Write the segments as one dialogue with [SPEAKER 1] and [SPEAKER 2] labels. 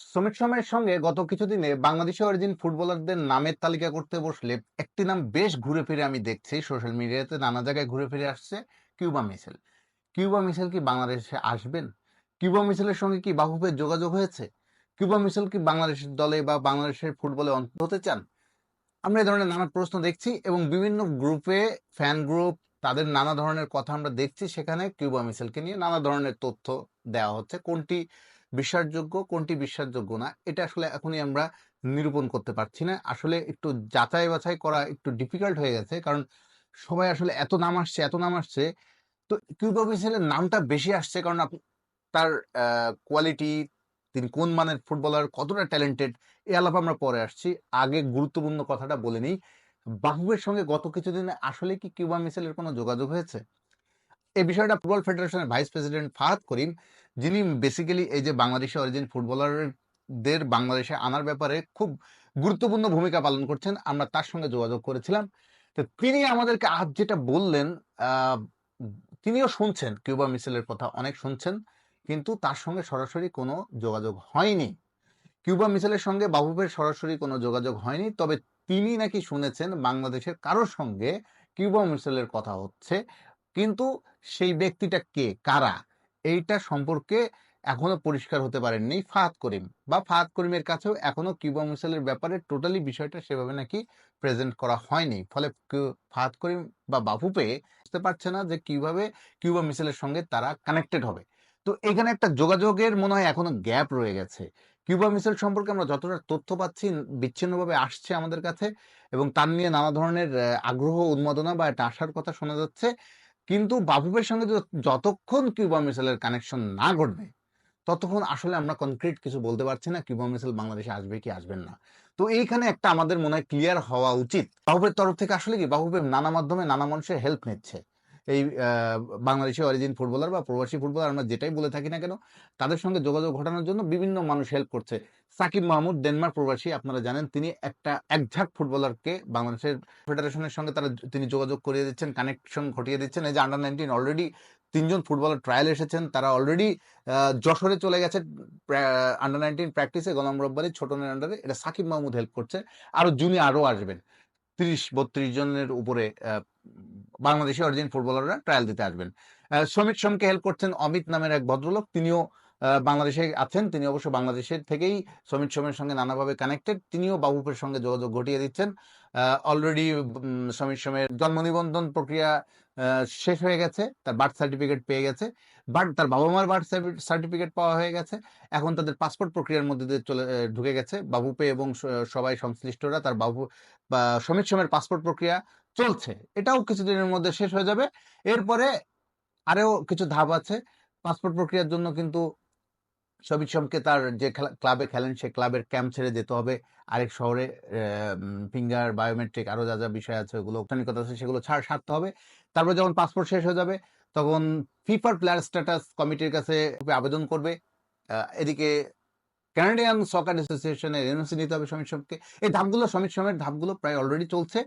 [SPEAKER 1] সমিত শর্মার সঙ্গে গত কিছুদিনে বাংলাদেশি অরিজিন ফুটবলারদের নামের তালিকা করতে বসলে একটি নাম বেশ ঘুরে ফিরে আমি দেখছি সোশ্যাল মিডিয়াতে নানা জায়গায় ঘুরে ফিরে আসছে কিউবা মিছিল কিউবা মিছিল কি বাংলাদেশে আসবেন? কিউবা মিছিলের সঙ্গে কি বাহুপের যোগাযোগ হয়েছে? কিউবা মিছিল কি বাংলাদেশের দলে বা বাংলাদেশের ফুটবলে অন্ত হতে চান? আমরা এ ধরনের নানা প্রশ্ন দেখছি এবং বিভিন্ন গ্রুপে ফ্যান গ্রুপ তাদের নানা ধরনের কথা আমরা দেখছি সেখানে কিউবা মিছিলকে নিয়ে নানা ধরনের তথ্য দেওয়া হচ্ছে। কোনটি বিশ্বাসযোগ্য কোনটি বিশ্বাসযোগ্য না, এটা আসলে এখনই আমরা নিরূপণ করতে পারছি না। আসলে একটু যাচাই বাছাই করা একটু ডিফিকাল্ট হয়ে গেছে, কারণ সবাই আসলে এত নাম আসছে, এত নাম আসছে। তো কিউবা মিছিলের নামটা বেশি আসছে, কারণ তার কোয়ালিটি তিনি কোন মানের ফুটবলার, কতটা ট্যালেন্টেড এ আলাপ আমরা পরে আসছি। আগে গুরুত্বপূর্ণ কথাটা বলে নিই। বাহুবের সঙ্গে গত কিছুদিনে আসলে কি কিউবা মিছিলের কোনো যোগাযোগ হয়েছে? এই বিষয়টা ফুটবল ফেডারেশনের ভাইস প্রেসিডেন্ট ফাহাদ করিম যিনি বেসিক্যালি এই যে বাংলাদেশি অরিজিন ফুটবলারদের বাংলাদেশে আনার ব্যাপারে খুব গুরুত্বপূর্ণ ভূমিকা পালন করছেন, আমরা তার সঙ্গে যোগাযোগ করেছিলাম। তো তিনি আমাদেরকে আজ যেটা বললেন তিনিও শুনছেন, কিউবা মিছিলের কথা অনেক শুনছেন, কিন্তু তার সঙ্গে সরাসরি কোনো যোগাযোগ হয়নি। কিউবা মিছিলের সঙ্গে বাবুবের সরাসরি কোনো যোগাযোগ হয়নি, তবে তিনি নাকি শুনেছেন বাংলাদেশের কারোর সঙ্গে কিউবা মিছিলের কথা হচ্ছে, কিন্তু সেই ব্যক্তিটা কে, কারা? এইটা সম্পর্কে এখনও পরিষ্কার হতে পারেননি ফাহাদ করিম। বা ফাহাদ করিমের কাছেও এখনও কিউবা মিছিলের ব্যাপারে টোটালি বিষয়টা সেভাবে নাকি প্রেজেন্ট করা হয়নি। ফলে ফাহাদ করিম বা বাফুপে বুঝতে পারছে না যে কীভাবে কিউবা মিছিলের সঙ্গে তারা কানেক্টেড হবে। তো এখানে একটা যোগাযোগের মনে হয় এখনও গ্যাপ রয়ে গেছে। কিউবা মিছিল সম্পর্কে আমরা যতটা তথ্য পাচ্ছি, বিচ্ছিন্নভাবে আসছে আমাদের কাছে এবং তার নিয়ে নানা ধরনের আগ্রহ, উন্মাদনা বা একটা আসার কথা শোনা যাচ্ছে। কিন্তু বাফুফের সঙ্গে যতক্ষণ কিউবা মিসাইলের কানেকশন না ঘটবে, ততক্ষণ আসলে আমরা কনক্রিট কিছু বলতে পারছি না কিউবা মিসাইল বাংলাদেশে আসবে কি আসবেন না। তো এইখানে একটা আমাদের মনে হয় ক্লিয়ার হওয়া উচিত। বাহুবের তরফ থেকে আসলে কি? বাহুবের নানা মাধ্যমে নানা মানুষের হেল্প নিচ্ছে। এই বাংলাদেশি অরিজিন ফুটবলার বা প্রবাসী ফুটবলার আমরা যেটাই বলে থাকি না কেন, তাদের সঙ্গে যোগাযোগ ঘটানোর জন্য বিভিন্ন মানুষ হেল্প করছে। সাকিব মাহমুদ ডেনমার্ক প্রবাসী, আপনারা জানেন, তিনি একটা একঝাক ফুটবলারকে বাংলাদেশের ফেডারেশনের সঙ্গে তারা তিনি যোগাযোগ করিয়ে দিচ্ছেন কানেকশন ঘটিয়ে দিচ্ছেন। এই যে আন্ডার নাইনটিন অলরেডি তিনজন ফুটবলার ট্রায়াল এসেছেন, তারা অলরেডি যশোরে চলে গেছে আন্ডার নাইনটিন প্র্যাকটিসে গোলাম রব্বারি, ছোটনের আন্ডারে এটা সাকিব মাহমুদ হেল্প করছে। আরও জুনি আরও আসবেন। তিরিশ, বত্রিশ জনের উপরে বাংলাদেশি অরিজিন ফুটবলাররা ট্রায়াল দিতে আসবেন। সমিত সোমকে হেল্প করছেন অমিত নামের এক ভদ্রলোক। তিনিও বাংলাদেশে আছেন। তিনি অবশ্য বাংলাদেশের থেকেই শ্রমিক সোমের সঙ্গে নানাভাবে কানেক্টেড তিনিও বাবুপের সঙ্গে যোগাযোগ ঘটিয়ে দিচ্ছেন। অলরেডি সমিত সোমের জন্ম নিবন্ধন প্রক্রিয়া শেষ হয়ে গেছে, তার বার্থ সার্টিফিকেট পেয়ে গেছে বাট তার বাবা মার বার্থ সার্টিফিকেট পাওয়া হয়ে গেছে, এখন তাদের পাসপোর্ট প্রক্রিয়ার মধ্যে দিয়ে চলে ঢুকে গেছে, বাবুপে এবং সবাই সংশ্লিষ্টরা, তার বাবু, বা সোমের পাসপোর্ট প্রক্রিয়া চলছে, এটাও কিছুদিনের মধ্যে শেষ হয়ে যাবে, এরপরে আরও কিছু ধাপ আছে পাসপোর্ট প্রক্রিয়ার জন্য কিন্তু সবিত সোমকে তার যে ক্লাবে খেলেন, সে ক্লাবের ক্যাম্প ছেড়ে যেতে হবে। আরেক শহরে ফিঙ্গার, বায়োমেট্রিক আরও যা যা বিষয় আছে ওগুলো ঔপচারিকতা আছে, সেগুলো ছাড়, সারতে হবে। তারপর যখন পাসপোর্ট শেষ হয়ে যাবে, তখন ফিফার প্লেয়ার স্ট্যাটাস কমিটির কাছে আবেদন করবে। এদিকে কানাডিয়ান সকার অ্যাসোসিয়েশনের এনওসি নিতে হবে সোমকে এই ধাপগুলো, সোমের ধাপগুলো প্রায় অলরেডি চলছে।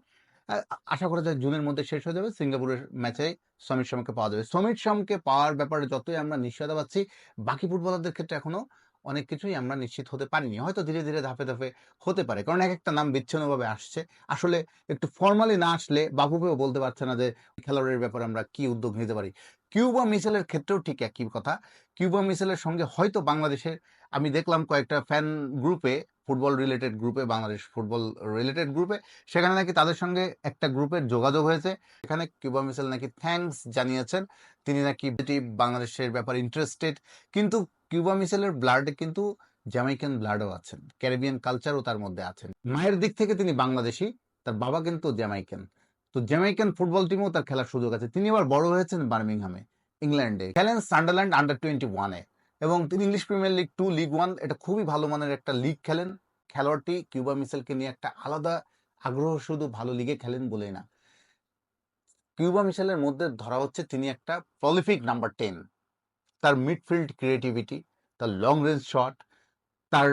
[SPEAKER 1] আশা করা যায় জুনের মধ্যে শেষ হয়ে যাবে। সিঙ্গাপুরের ম্যাচে সমিত সোমকে পাওয়া যাবে। সমিত সোমকে পাওয়ার ব্যাপারে যতই আমরা নিশ্চয়তা পাচ্ছি, বাকি ফুটবলারদের ক্ষেত্রে এখনও অনেক কিছুই আমরা নিশ্চিত হতে পারিনি। হয়তো ধীরে ধীরে ধাপে ধাপে হতে পারে। কারণ এক একটা নাম বিচ্ছিন্নভাবে আসছে। আসলে একটু ফর্মালি না আসলে বাবুকেও বলতে পারছে না যে, খেলোয়াড়ের ব্যাপারে আমরা কি উদ্যোগ নিতে পারি। কিউবা মিসেলের ক্ষেত্রেও ঠিক একই কথা। কিউবা মিসেলের সঙ্গে হয়তো বাংলাদেশের, আমি দেখলাম কয়েকটা ফ্যান গ্রুপে ফুটবল রিলেটেড গ্রুপে বাংলাদেশ ফুটবল রিলেটেড গ্রুপে সেখানে নাকি তাদের সঙ্গে একটা গ্রুপের যোগাযোগ হয়েছে। এখানে কিউবা মিসেল নাকি থ্যাঙ্কস জানিয়েছেন। তিনি নাকি বাংলাদেশের ব্যাপারে ইন্টারেস্টেড কিন্তু কিউবা মিসেলের ব্লাডে কিন্তু জ্যামাইকান ব্লাডও আছেন। ক্যারিবিয়ান কালচারও তার মধ্যে আছেন। মায়ের দিক থেকে তিনি বাংলাদেশি, তার বাবা কিন্তু জ্যামাইকান তো জ্যামাইকান ফুটবল টিমেও তার খেলার সুযোগ আছে। তিনি আবার বড় হয়েছেন বার্মিংহামে ইংল্যান্ডে খেলেন সান্ডারল্যান্ড আন্ডার টোয়েন্টি ওয়ানে এবং তিনি English Premier League to League One এটা খুবই ভালো মানের একটা লিগ খেলেন। খেলোয়াড়টি কিউবা মিসেলকে নিয়ে একটা আলাদা আগ্রহ শুধু ভালো লিগে খেলেন বলেই না। কিউবা মিসেলের মধ্যে ধরা হচ্ছে তিনি একটা প্রলিফিক নাম্বার টেন তার মিডফিল্ড ক্রিয়েটিভিটি তার লং রেঞ্জ শট তার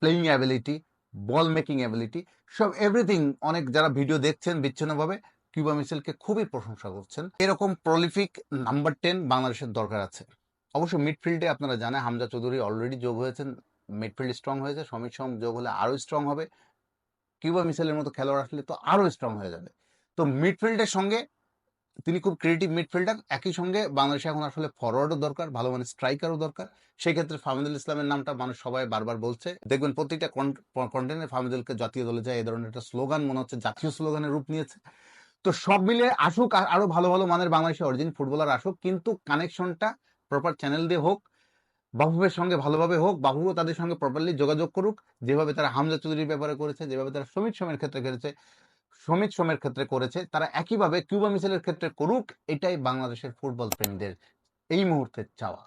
[SPEAKER 1] playing ability ball making ability সব এভরিথিং অনেক যারা ভিডিও দেখছেন বিচ্ছিন্নভাবে কিউবা মিসেলকে খুবই প্রশংসা করছেন। এরকম প্রলিফিক নাম্বার টেন বাংলাদেশের দরকার আছে। অবশ্য মিডফিল্ডে আপনারা জানেন, হামজা চৌধুরী অলরেডি যোগ হয়েছেন। মিডফিল্ড স্ট্রং হয়েছে সমিত সোম যোগ হলে আরও স্ট্রং হবে। কিউবা মিসেলের মতো খেলোয়াড় আসলে তো আরও স্ট্রং হয়ে যাবে। তো মিডফিল্ডের সঙ্গে তিনি খুব ক্রিয়েটিভ মিডফিল্ডার একই সঙ্গে বাংলাদেশে এখন আসলে ফরওয়ার্ডও দরকার, ভালো মানে স্ট্রাইকারও দরকার। সেই ক্ষেত্রে ফাহমিদুল ইসলামের নামটা মানুষ সবাই বারবার বলছে। দেখবেন প্রত্যেকটা কন্টেন্টে ফাহমিদুলকে জাতীয় দলে যায় এই ধরনের একটা স্লোগান মনে হচ্ছে, জাতীয় স্লোগানের রূপ নিয়েছে। তো সব মিলে আসুক আর আরও ভালো ভালো মানের বাংলাদেশে অরিজিন ফুটবলার আসুক, কিন্তু কানেকশনটা প্রপার চ্যানেল দিয়ে হোক বাফুফের সঙ্গে ভালোভাবে হোক বাফুফও তাদের সঙ্গে প্রপারলি যোগাযোগ করুক, যেভাবে তারা হামজা চৌধুরীর ব্যাপারে করেছে, যেভাবে তারা সমিত সোমের ক্ষেত্রে করেছে সমিত সোমের ক্ষেত্রে করেছে, তারা একইভাবে কিউবা মিসেলের ক্ষেত্রে করুক, এটাই বাংলাদেশের ফুটবল প্রেমীদের এই মুহূর্তে চাওয়া।